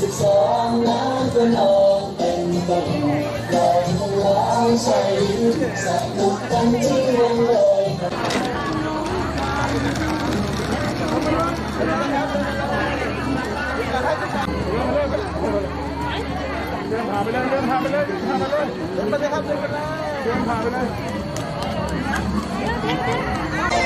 สิบสองน้นเป็นองเป็นตนลอยทั้งห้ายใส่สักบุกกันที่วงเลยเดินผ่านไปเลยเดินผ่าไปเลยเดินผ่านไปเลยเดินไปเลยครับเดินไปเลยเดินผ่านไปเลย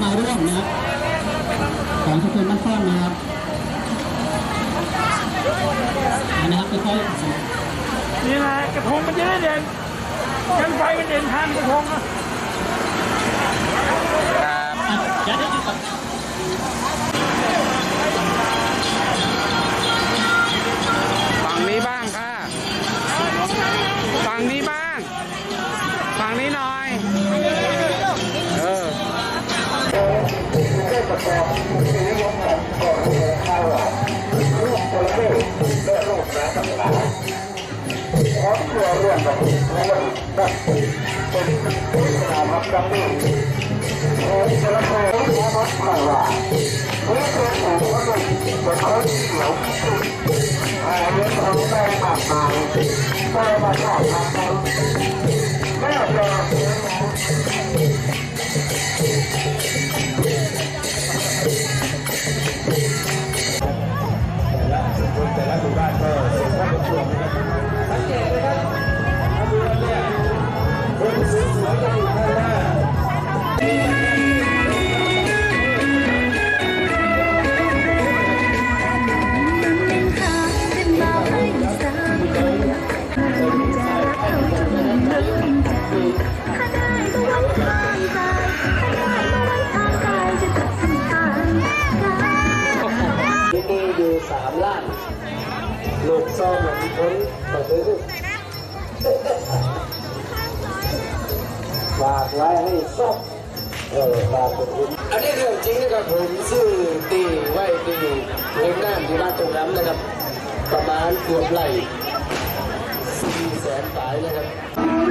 เราทั้งหลามรสกันที่ขอลอยกระทงเข้ามาร่วมนะครับของทุกคนบ้านฟ้อนนะครับนนะครับค่อยๆนี่นะกระทงมันจะได้เด่นกันไฟมันเด่นทานกระทงนะ เป็ ลูกซ่อมหลังพ้นมาซื้อฝากไว้ให้ซ่อมเออฝากคุณอันนี้เรื่องจริงนะครับผมซื้อตีไว้ตีเลี้ยงน้ำที่บ้านตรงน้ำนะครับ ประมาณเกือบไหลสี่แสนปลายนะครับ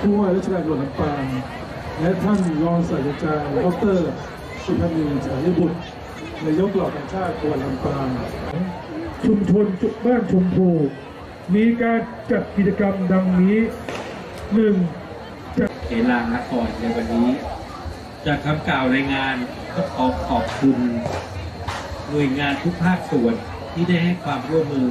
ผู้ว่าราชการจังหวัดลำปางและท่านรองศาสตราจารย์ดรสุพันธ์นีฉายบุตรนายกเหล่ากาชาติจังหวัดลำปางชุมชนจุดบ้านชมพูมีการจัดกิจกรรมดังนี้หนึ่งจัดเอลางนครในวันนี้ จากคำกล่าวรายงานก็ขอขอบคุณหน่วยงานทุกภาคส่วนที่ได้ให้ความร่วมมือ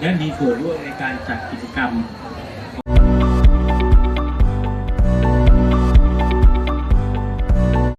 และมีส่วนร่วมในการจัดกิจกรรม